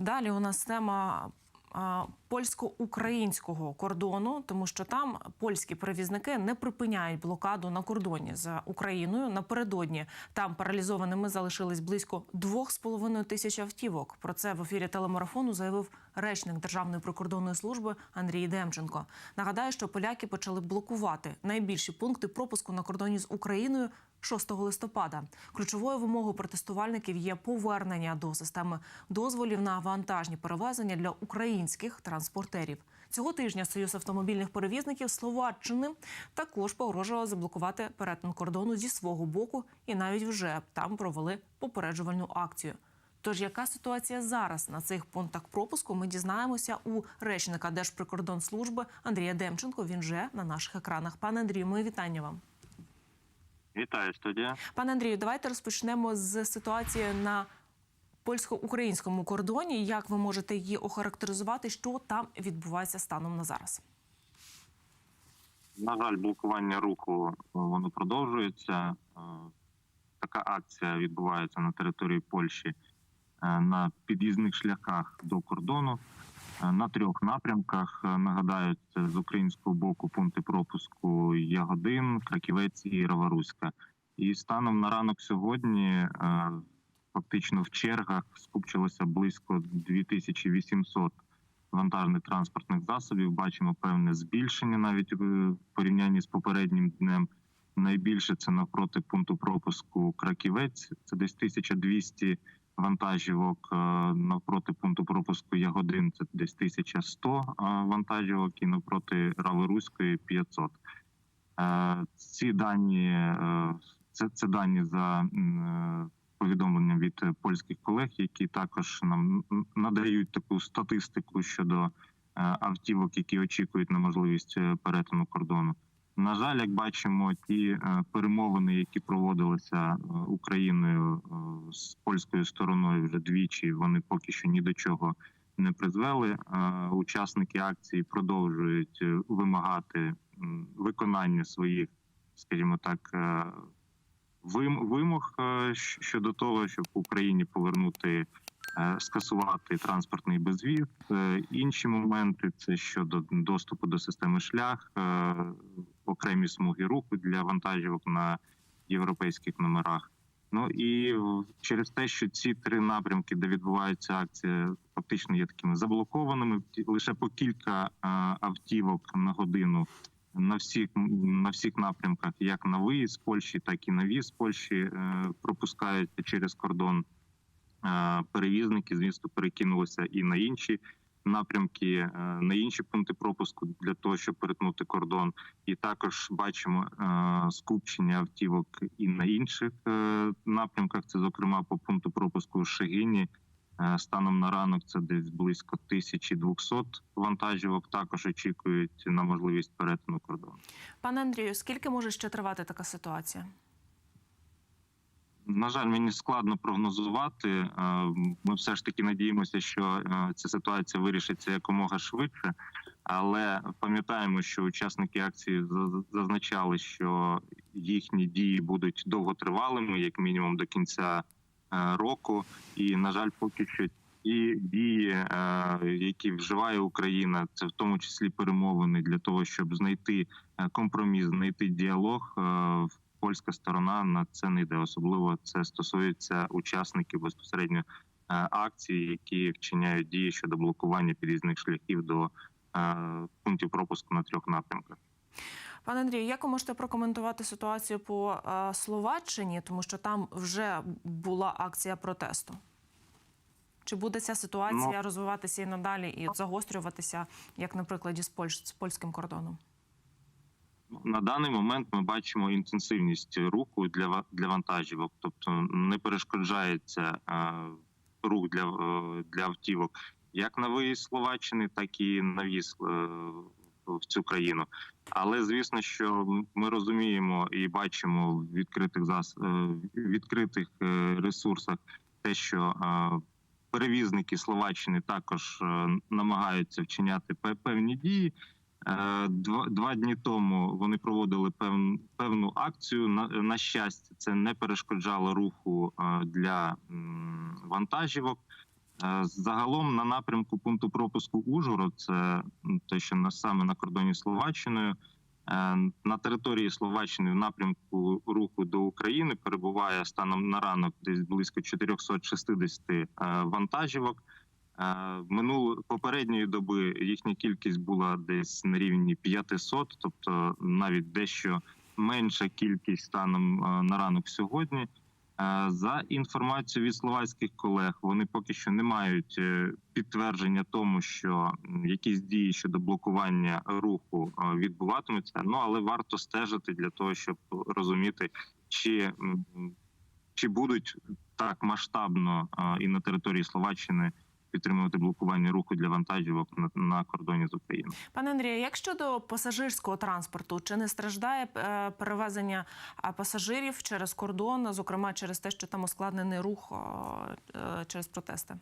Далі у нас тема польсько-українського кордону, тому що там польські перевізники не припиняють блокаду на кордоні з Україною. Напередодні там паралізованими залишились близько 2,5 тисяч автівок. Про це в ефірі телемарафону заявив речник Державної прикордонної служби Андрій Демченко. Нагадаю, що поляки почали блокувати найбільші пункти пропуску на кордоні з Україною 6 листопада. Ключовою вимогою протестувальників є повернення до системи дозволів на вантажні перевезення для українських транспортерів. Цього тижня Союз автомобільних перевізників Словаччини також погрожував заблокувати перетин кордону зі свого боку, і навіть вже там провели попереджувальну акцію. Тож, яка ситуація зараз на цих пунктах пропуску? Ми дізнаємося у речника Держприкордонслужби Андрія Демченко. Він вже на наших екранах. Пане Андрію, мої вітання вам. Вітаю студія. Пане Андрію, давайте розпочнемо з ситуації на польсько-українському кордоні. Як ви можете її охарактеризувати, що там відбувається станом на зараз? На жаль, блокування руху е, воно продовжується. Е, Така акція відбувається на території Польщі е, на під'їзних шляхах до кордону на трьох напрямках. Нагадаю, це з українського боку пункти пропуску Ягодин, Краківець і Раваруська. І станом на ранок сьогодні фактично в чергах скупчилося близько 2800 вантажних транспортних засобів. Бачимо певне збільшення навіть в порівнянні з попереднім днем. Найбільше це навпроти пункту пропуску Краківець. Це десь 1200 вантажівок. е, Навпроти пункту пропуску Ягодин це десь 1100 е, вантажівок, і навпроти Раворуської 500. Е, Ці дані е, це, це дані за м, е, повідомленням від е, польських колег, які також нам надають таку статистику щодо е, автівок, які очікують на можливість е, перетину кордону. На жаль, як бачимо, ті перемовини, які проводилися Україною з польською стороною вже двічі, вони поки що ні до чого не призвели. Учасники акції продовжують вимагати виконання своїх, скажімо так, вимог е, щодо того, щоб Україні повернути. е, Скасувати транспортний безвіз. Е, Інші моменти це щодо доступу до системи шлях, окремі смуги руху для вантажівок на європейських номерах. Ну і через те, що ці три напрямки, де відбувається акція, фактично є такими заблокованими. Лише по кілька автівок на годину на всіх на всіх напрямках, як на виїзд з Польщі, так і на в'їзд з Польщі, е, пропускаються через кордон е, перевізники. Звісно, перекинулися і на інші напрямки, е, на інші пункти пропуску для того, щоб перетнути кордон. І також бачимо скупчення автівок і на інших напрямках. Це зокрема по пункту пропуску Шегині. Е, Станом на ранок це десь близько 1200 вантажівок. Також очікують на можливість перетину кордону. Пане Андрію, скільки може ще тривати така ситуація? На жаль, мені складно прогнозувати. Е, Ми все ж таки надіємося, що е, ця ситуація вирішиться якомога швидше. Але пам'ятаємо, що учасники акції зазначали, що їхні дії будуть довготривалими, як мінімум до кінця року. І на жаль, поки що ті дії, е, які вживає Україна, це в тому числі перемовини для того, щоб знайти е, компроміс, знайти діалог. е, Польська сторона на це не йде. Особливо це стосується учасників безпосередньо е, акцій, які вчиняють дії щодо блокування під'їзних шляхів до е, пунктів пропуску на трьох напрямках. Пане Андрію, як ви можете прокоментувати ситуацію по е, Словаччині, тому що там вже була акція протесту? Чи буде ця ситуація Ну. розвиватися і надалі і загострюватися, як на прикладі з, Польщ, з польським кордоном? На даний момент ми бачимо інтенсивність руху для для вантажівок, тобто не перешкоджається е, рух для, е, для автівок як на виїзд Словаччини, так і на в'їзд в цю країну. Але звісно, що ми розуміємо і бачимо в відкритих зас... е, відкритих е, ресурсах те, що е, перевізники Словаччини також намагаються вчиняти певні дії. Два, два дні тому вони проводили пев, певну акцію. На, на щастя, це не перешкоджало руху для вантажівок. Е, Загалом на напрямку пункту пропуску Ужгород, це те, що на саме на кордоні Словаччиною. е, На території Словаччини в напрямку руху до України перебуває станом на ранок десь близько 460 е, вантажівок. Минуло попередньої доби їхня кількість була десь на рівні 500, тобто навіть дещо менша кількість станом на ранок сьогодні. Е, За інформацією від словацьких колег, вони поки що не мають е, підтвердження тому, що якісь дії щодо блокування руху е, відбуватимуться. Ну але варто стежити для того, щоб розуміти, чи, чи будуть так масштабно і на території Словаччини підтримувати блокування руху для вантажівок на, на кордоні з Україною. Пане Андрію, як щодо пасажирського транспорту, чи не страждає е, перевезення пасажирів через кордон, зокрема через те, що там ускладнений рух е, через протести?